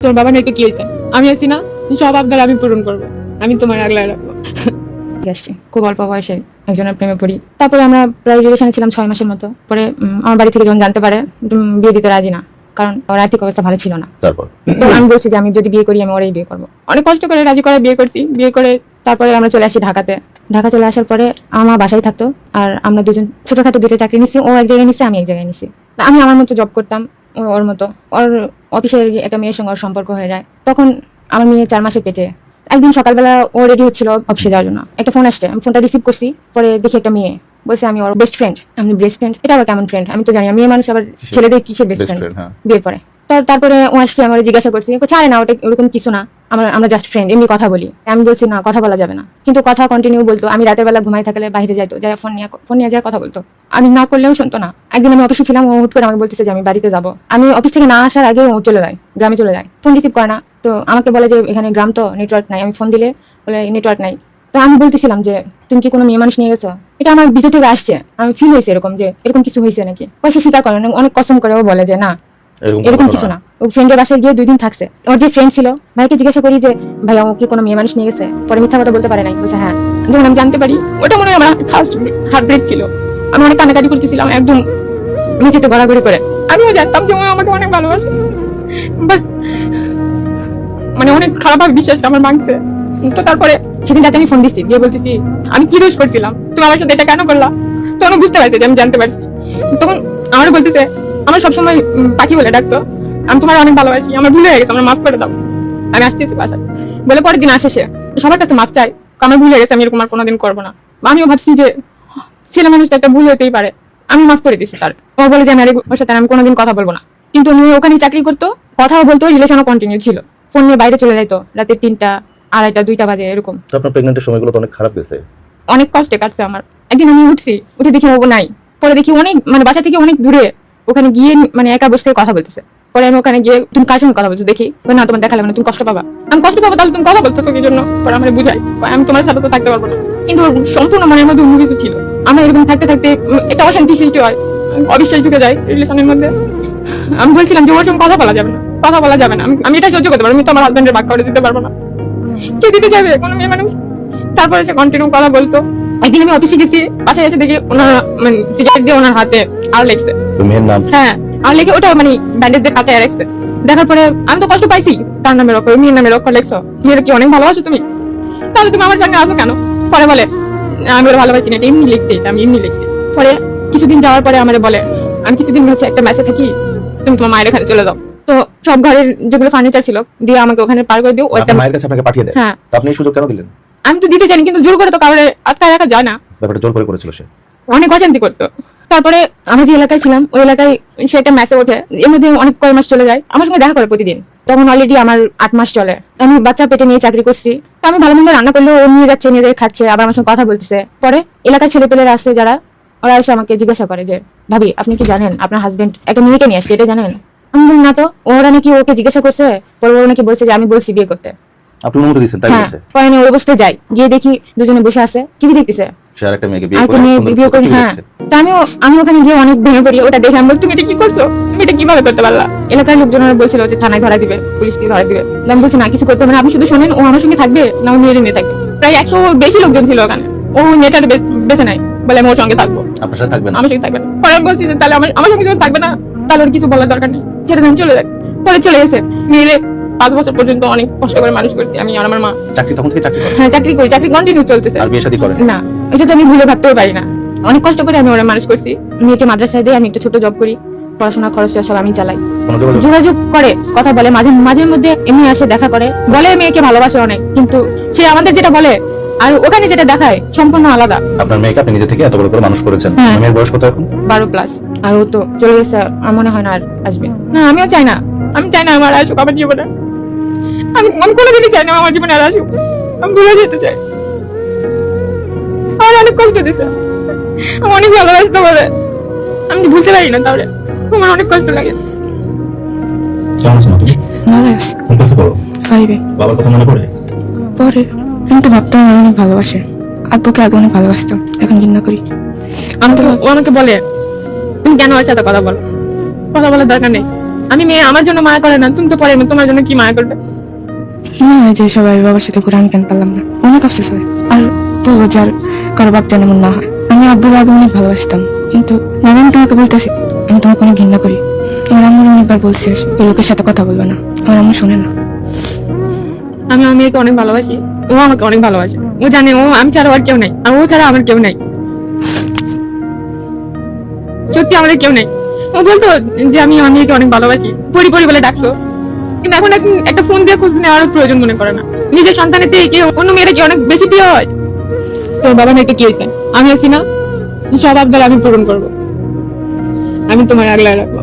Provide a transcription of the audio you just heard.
তোর বাবা তো কি হয়েছে? আমি আছি না? সব আবদার আমি পূরণ করব। আমি তোমার আগলায় রাখব। আসছি খুব অল্প বয়সে একজনের প্রেমে পড়ি। তারপরে আমরা প্রায় রিলেশনে ছিলাম ছয় মাসের মতো। পরে আমার বাড়ি থেকে যখন জানতে পারে বিয়ে দিতে রাজি না। কারণ ওর আর্থিক অবস্থা ভালো ছিল না। তারপর? তো আমি বলছি যে আমি যদি বিয়ে করি আমি ওরাই বিয়ে করব। অনেক কষ্ট করে রাজি করে বিয়ে করছি। বিয়ে করে তারপরে আমরা চলে আসি ঢাকাতে। ঢাকা চলে আসার পরে আমার বাসায় থাকতো। আর আমরা দুজন ছোটখাটো দুটো চাকরি নিছি। ও এক জায়গায় নিছি আমি এক জায়গায় নিছি। আমি আমার মতো জব করতাম। ওর মতো। ওর অফিসের একটা মেয়ের সঙ্গে ওর সম্পর্ক হয়ে যায়। তখন আমার মেয়ে চার মাসের পেটে। একদিন সকালবেলা ও রেডি হচ্ছিল অফিসে যাওয়ার জন্য। একটা ফোন আসছে। আমি ফোনটা রিসিভ করছি। পরে দেখি একটা মেয়ে। বলছে আমি ওর বেস্ট ফ্রেন্ড আমি বেস্ট ফ্রেন্ড এটা আবার কেমন ফ্রেন্ড আমি তো জানি মেয়ে মানুষ আবার ছেলেদের কিসের বেস্ট ফ্রেন্ড হ্যাঁ। বিয়ের পরে। তো তারপরে ও আসছে আমার জিজ্ঞাসা করছি। ছাড়ে না ওটা ওরকম কিছু না। আমরা আমরা জাস্ট ফ্রেন্ড এমনি কথা বলি। আমি বলছি না কথা বলা যাবে না। কিন্তু কথা কন্টিনিউ বলতো। আমি রাতের বেলা ঘুমাই থাকলে বাইরে যাইতো যাই ফোন নিয়ে ফোন নিয়ে যায় কথা বলতো। আমি না করলেও শুনতো না। একদিন আমি অফিসে ছিলাম ও হুট করে আমাকে বলতেছে যে আমি বাড়িতে যাব। আমি অফিস থেকে না আসার আগে ও চলে যায় গ্রামে চলে যায়। ফোন রিসিভ করে না। তো আমাকে বলে যে এখানে গ্রাম তো নেটওয়ার্ক নাই। আমি ফোন দিলে বলে নেটওয়ার্ক নাই। তো আমি বলতেছিলাম যে তুমি কি কোনো মেয়ে মানুষ নিয়ে গেছো? এটা আমার ভিতর থেকে আসছে। আমি ফিল হয়েছে এরকম যে এরকম কিছু হয়েছে নাকি? পয়সা স্বীকার করে অনেক কসম করে ও বলে যে না এরকম কিছু না। ফ্রেন্ডের বাসায় গিয়ে দুই দিন থাকছে। ওর যে ফ্রেন্ড ছিল, ভাইকে জিজ্ঞাসা করি যে, ভাই ও কি কোনো মেয়ে মানুষ নিয়ে গেছে? পরে মিথ্যা কথা বলতে পারে নাই। বলছে হ্যাঁ। যখন আমি জানতে পারি। ওটা মনে হয় আমার ফার্স্ট হার্ট ব্রেক ছিল। আমি অনেক কান্নাকাটি করতেছিলাম, একদম মেঝেতে গড়াগড়ি করে। আমিও জানতাম যে ও আমাকে অনেক ভালোবাসে। বাট মানে অনেক খারাপভাবে বিশ্বাসটা আমার মাংসে তো তারপরে সেদিন রাতে আমি ফোন দিচ্ছি দিয়ে বলতেছি, আমি কি দোষ করছিলাম? তুমি আমার সাথে এটা কেন করলা? তখন ও বুঝতে পারছে যে আমি জানতে পারছি। তখন আমার বলতেছে, আমার সবসময় পাখি বলে ডাকতো। আমি তোমার অনেক ভালোবাসি আমার ভুলে গেছে আমার মাফ করে দাও। আমি আসতেছি বাসায়। বলে পরের দিন আসে সে। সবার কাছে মাফ চাই আমার ভুলে গেছে আমি এরকম আর কোনোদিন করব না। আমিও ভাবছি যে ছেলে মানুষ তো একটা ভুল হতেই পারে। আমি মাফ করে দিছি তার। ও বলে যে আমি আর ওর সাথে আমি কোনোদিন কথা বলব না। কিন্তু উনি ওখানে চাকরি করতো কথাও বলতো রিলেশনও কন্টিনিউ ছিল। ফোন নিয়ে বাইরে চলে যাইতো রাতে তিনটা আড়াইটা দুইটা বাজে এরকম। আপনার প্রেগনেন্টের সময়গুলো তো অনেক খারাপ গেছে। অনেক কষ্টে কাটছে আমার। একদিন আমি উঠছি উঠে দেখি ও নাই। পরে দেখি অনেক মানে বাসা থেকে অনেক দূরে ওখানে গিয়ে মানে একা বসে কথা বলতেছে। পরে আমি ওখানে গিয়ে তুমি কার সঙ্গে কথা বলছো? দেখি। না তোমার দেখালে মানে তুমি কষ্ট পাবা। আমি কষ্ট পাবো তাহলে তুমি কথা বলতেছো কি জন্য? পরে আমার বুঝাই আমি তোমার সাথে তো থাকতে পারব না। কিন্তু সম্পূর্ণ মনের মধ্যে অন্য কিছু ছিল। আমরা এরকম থাকতে থাকতে একটা অশান্তি সৃষ্টি হয় অবিশ্বাস ঢুকে যায় রিলেশনের মধ্যে। আমি বলছিলাম যে ওর সঙ্গে কথা বলা যাবে না কথা বলা যাবে না। আমি- এটা সহ্য করতে পারব আমি তো আমার হাজবেন্ডের বাক করে দিতে পারব না। কে দিতে যাবে? কোনো মেয়ে মানুষ? তারপরে সে কন্টিনিউ কথা বলতো। একদিন আমি অফিসে গেছি বাসায় এসে দেখি ওনার মানে সিগারেট দিয়ে ওনার হাতে আর লেগছে। মেয়ের নাম? হ্যাঁ। আর ওটা মানে ব্যান্ডেজ দিয়ে কাঁচায় রাখছে। দেখার পরে আমি তো কষ্ট পাইছি। তার নামে রক্ষ মেয়ের নামে রক্ষ লেখছো। মেয়ের কি অনেক ভালোবাসো তুমি? তাহলে তুমি আমার সঙ্গে আসো কেন? পরে বলে আমি ওর ভালোবাসি না এমনি লিখছি এটা আমি এমনি লিখছি। পরে কিছুদিন যাওয়ার পরে আমার বলে আমি কিছুদিন হচ্ছে একটা মেসে থাকি তুমি তোমার মায়ের এখানে চলে যাও। তো সব ঘরের যেগুলো ফার্নিচার ছিল দিয়ে আমাকে ওখানে পার করে দিও একটা মায়ের কাছে আপনাকে পাঠিয়ে দেয়? হ্যাঁ। আপনি সুযোগ কেন দিলেন? আমি তো দিতে চাইনি কিন্তু জোর করে তো কাউরে আটকায় রাখা যায় না। ব্যাপারটা জোর করে করেছিল সে। অনেক অশান্তি করতো। তারপরে আমি যে এলাকায় ছিলাম, ওই এলাকায় সে একটা ম্যাসে ওঠে। এর মধ্যে অনেক কয় মাস চলে যায়। আমার সঙ্গে দেখা করে প্রতিদিন। তখন অলরেডি আমার আট মাস চলে। আমি বাচ্চা পেটে নিয়ে চাকরি করছি। তো আমি ভালো মন্দ রান্না করলেও ও নিয়ে যাচ্ছে, নিয়ে খাচ্ছে, আবার আমার সঙ্গে কথা বলতেছে। পরে এলাকায় ছেলে পেলেরা আছে যারা, ওরা এসে আমাকে জিজ্ঞাসা করে যে, ভাবি, আপনি কি জানেন আপনার হাজবেন্ড একটা মেয়েকে নিয়ে আসছে, এটা জানেন? আমি না তো, ওরা নাকি ওকে জিজ্ঞাসা করছে? পরে ও নাকি বলছে যে, আমি বলছি বিয়ে করতে। আপনি অনুমতি তাই হ্যাঁ বলছে? পরে আমি ওই অবস্থায় যাই। গিয়ে দেখি দুজনে বসে আছে। টিভি দেখতেছে? সে আর একটা মেয়েকে বিয়ে করে বিয়ে করে হ্যাঁ। তা আমিও আমি ওখানে গিয়ে অনেক ভেঙে পড়ি। ওটা দেখে আমি তুমি এটা কি করছ? তুমি এটা কীভাবে করতে পারলা? এলাকার লোকজনেরা বলছিল যে থানায় ধরা দিবে পুলিশ দিয়ে ধরা দিবে। আমি বলছি না কিছু করতে হবে না। আপনি শুধু শোনেন ও আমার সঙ্গে থাকবে না আমি মেয়ের নিয়ে থাকবে। প্রায় একশো বেশি লোকজন ছিল ওখানে। ও মেয়েটার বে- বেছে নাই বলে আমি ওর সঙ্গে থাকব। আপনার সাথে থাকবেন আমার সঙ্গে থাকবে না। পরে আমি বলছি যে তাহলে আমার আমার সঙ্গে যখন থাকবে না তাহলে ওর কিছু বলার দরকার নেই। ছেড়ে দেন চলে যাক। পরে চলে গেছে মেয়েরে পাঁচ বছর পর্যন্ত অনেক কষ্ট করে মানুষ করছি আমি আর আমার মা। চাকরি তখন থেকে চাকরি হ্যাঁ চাকরি করি। চাকরি কন্টিনিউ চলতেছে। আর বিয়ে শাদী করেন? না এটা তো আমি ভুলে ভাবতেও পারি না। অনেক কষ্ট করে আমি ওরা মানুষ করছি। মেয়েকে মাদ্রাসায় দিয়ে আমি একটা ছোট জব করি। পড়াশোনা খরচটা সব আমি চালাই। যোগাযোগ? করে কথা বলে। মাঝে মাঝে মধ্যে এমনি আসে দেখা করে। বলে মেয়েকে ভালোবাসে অনেক কিন্তু সে আমাদের যেটা বলে আর ওখানে যেটা দেখায় সম্পূর্ণ আলাদা। আপনার মেয়েকে আপনি নিজে থেকে এত বড় করে মানুষ করেছেন। হ্যাঁ। মেয়ের বয়স কত এখন? বারো প্লাস আর ও তো চলে গেছে আমার মনে হয় না আর আসবে। না আমিও চাই না। আমি চাই না আমার আসুক আমার জীবনে। আমি আমি কোনোদিনই চাই না আমার জীবনে আর আসুক। আমি ভুলে যেতে চাই। আমার অনেক কষ্ট দিছে। আমি অনেক ভালোবাসতে বলে আমি ভুলতে পারি না তাহলে। আমার অনেক কষ্ট লাগে। কেমন আছো তুমি কোন ক্লাসে পড়ো ফাইভে বাবার কথা মনে পড়ে? পরে আমি তো ভাবতাম অনেক ভালোবাসে। আগে অনেক ভালোবাসতো। এখন ঘৃণা করি। আমি তো আমাকে বলে তুমি কেন ওর সাথে কথা বলো? কথা বলার দরকার নেই। আমি মেয়ে আমার জন্য মায়া করে না। তুমি তো পরে তোমার জন্য কি মায়া করবে? মনে যে সবাই বাবার সাথে না। অনেক আফসোস হয়। আর বলব যার কারও বাপ যেন না হয়। আমি আব্বুর আগে অনেক ভালোবাসতাম। কিন্তু তোমাকে বলতেছি, আমি তোমাকে ঘৃণা করি আমার অনেকবার বলছি, এই লোকের সাথে কথা না। আমার শোনে না। আমি আমার মেয়েকে অনেক ভালোবাসি। ও আমাকে অনেক ভালোবাসে। ও জানে, ও, আমি ছাড়া আর কেউ নাই। আর ও ছাড়া আমার কেউ নাই। সত্যি আমাদের কেউ নেই। ও বলতো যে আমি আমার মেয়েকে অনেক ভালোবাসি। পরি পরি বলে ডাকতো কিন্তু এখন একটা ফোন দিয়ে খোঁজ নেওয়ার প্রয়োজন মনে করে না। নিজের সন্তানের থেকে কেউ, অন্য মেয়েরা কি অনেক বেশি প্রিয় হয়? তোর বাবা মেয়েকে কি হয়েছে? আমি আছি না? সব আবদার আমি পূরণ করব। আমি তোমার আগলায় রাখব।